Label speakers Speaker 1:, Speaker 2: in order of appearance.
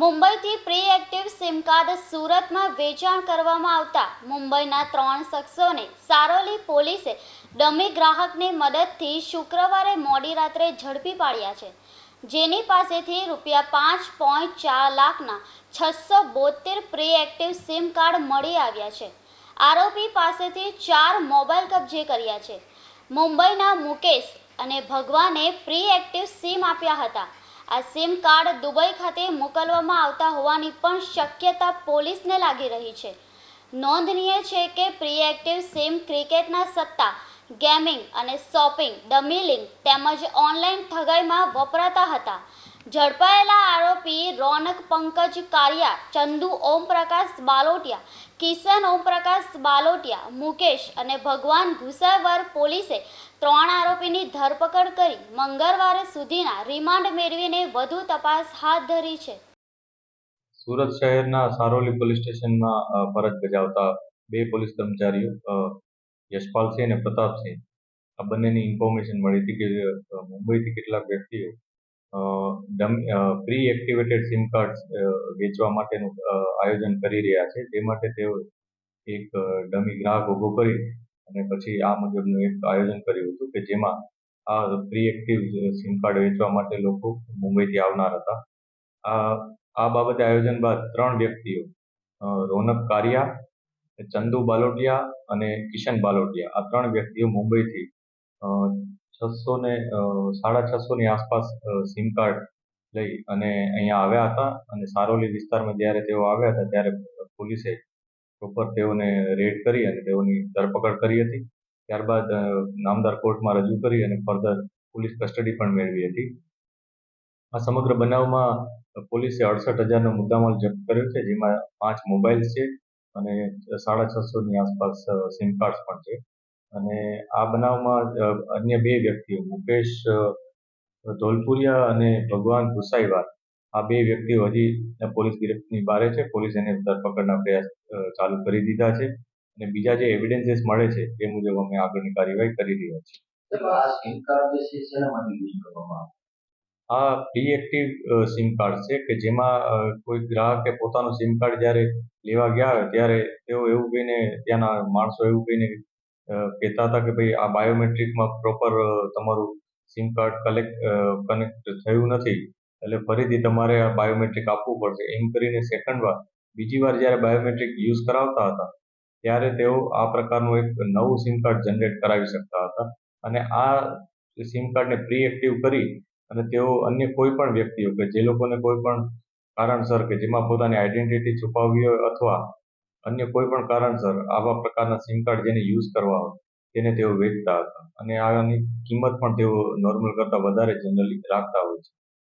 Speaker 1: મુંબઈથી pre active sim card સુરતમાં વેચાણ કરવામાં આવતા મુંબઈના ત્રણ શખ્સોને સારોલી પોલીસે ડમી ગ્રાહકની મદદથી શુક્રવારે મોડી રાત્રે ઝડપી પાડ્યા છે. જેની પાસેથી રૂપિયા પાંચ પોઈન્ટ ચાર લાખના છસો બોતેર પ્રી એક્ટિવ સિમ કાર્ડ મળી આવ્યા છે. આરોપી પાસેથી ચાર મોબાઈલ કબજે કર્યા છે. મુંબઈના મુકેશ અને ભગવાને પ્રી એક્ટિવ સિમ આપ્યા હતા. આ સિમ કાર્ડ દુબઈ ખાતે મોકલવામાં આવતા હોવાની પણ શક્યતા પોલીસને લાગી રહી છે. નોંધનીય છે કે પ્રી એક્ટિવ સિમ ક્રિકેટના સત્તા, ગેમિંગ અને શોપિંગ, ડમી લિંક તેમજ ઓનલાઈન ઠગાઈમાં વપરાતા હતા. ઝડપાયેલા આરોપી રોનક પંકજ કારિયા, ચંદુ ઓમપ્રકાશ બાલોટિયા, કિશન ઓમપ્રકાશ બાલોટિયા, મુકેશ અને ભગવાન ઘુસાવર પોલીસે ત્રણ આરોપીની ધરપકડ કરી મંગળવારે સુધીના રિમાન્ડ મેળવીને વધુ તપાસ હાથ ધરી છે.
Speaker 2: સુરત શહેરના સારોલી પોલીસ સ્ટેશનમાં ફરજ બજાવતા બે પોલીસ કર્મચારીઓ યશપાલસિંહ અને પ્રતાપસિંહ. આ બંનેની ઇન્ફોર્મેશન મળી હતી કે મુંબઈથી કેટલાક વ્યક્તિઓ પ્રી એક્ટિવેટેડ સિમ કાર્ડ વેચવા માટેનું આયોજન કરી રહ્યા છે. તે માટે તેઓ એક ડમી ગ્રાહક ઊભો કરી અને પછી આ મુજબનું એક આયોજન કર્યું હતું કે જેમાં આ પ્રી એક્ટિવ સિમ કાર્ડ વેચવા માટે લોકો મુંબઈથી આવનાર હતા. આ આ બાબતે આયોજન બાદ ત્રણ વ્યક્તિઓ રોનક કારિયા, ચંદુ બાલોટિયા અને કિશન બાલોટિયા આ ત્રણ વ્યક્તિઓ મુંબઈથી છસો ને સાડા સાડા છસોની આસપાસ સિમ કાર્ડ લઈ અને અહીંયા આવ્યા હતા અને સારોલી વિસ્તારમાં જ્યારે તેઓ આવ્યા હતા ત્યારે પોલીસે પ્રોપર તેઓને રેડ કરી અને તેઓની ધરપકડ કરી હતી. ત્યારબાદ નામદાર કોર્ટમાં રજૂ કરી અને ફર્ધર પોલીસ કસ્ટડી પણ મેળવી હતી. આ સમગ્ર બનાવમાં પોલીસે અડસઠ હજારનો મુદ્દામાલ જપ્ત કર્યો છે, જેમાં પાંચ મોબાઈલ છે અને સાડા છસોની આસપાસ સિમ કાર્ડ્સ પણ છે. અને આ બનાવમાં અન્ય બે વ્યક્તિઓ મુકેશ ધોલપુરિયા અને ભગવાન ગુસાઈવાર આ બે વ્યક્તિઓ હજી પોલીસ ગિરફ્તની બહાર છે. પોલીસ એને ધરપકડના પ્રયાસ ચાલુ કરી દીધા છે. અને બીજા જે એવિડન્સીસ મળે છે તે મુજબ અમે આગળની કાર્યવાહી કરી રહ્યા છીએ.
Speaker 3: આ
Speaker 2: પ્રી એક્ટિવ સિમ કાર્ડ છે કે જેમાં કોઈ ગ્રાહકે પોતાનું સિમ કાર્ડ જ્યારે લેવા ગયા હોય ત્યારે તેઓ એવું કહીને ત્યાંના માણસો એવું કહીને કહેતા હતા કે ભાઈ આ બાયોમેટ્રિકમાં પ્રોપર તમારું સિમ કાર્ડ કલેક્ટ કનેક્ટ થયું નથી, એટલે ફરીથી તમારે આ બાયોમેટ્રિક આપવું પડશે. એમ કરીને સેકન્ડ વાર, બીજી વાર જ્યારે બાયોમેટ્રિક યુઝ કરાવતા હતા, ત્યારે તેઓ આ પ્રકારનું એક નવું સિમ કાર્ડ જનરેટ કરાવી શકતા હતા. અને આ સિમ કાર્ડને પ્રી એક્ટિવ કરી અને તેઓ અન્ય કોઈ પણ વ્યક્તિઓ કે જે લોકોને કોઈ પણ કારણસર કે જેમાં પોતાની આઈડેન્ટિટી છુપાવવી હોય અથવા અન્ય કોઈ પણ કારણસર આવા પ્રકારના સિમ કાર્ડ જેને યુઝ કરવા હોય, તેને તેઓ વેચતા હતા. અને આની કિંમત પણ તેઓ નોર્મલ કરતાં વધારે જનરલી રાખતા હોય છે.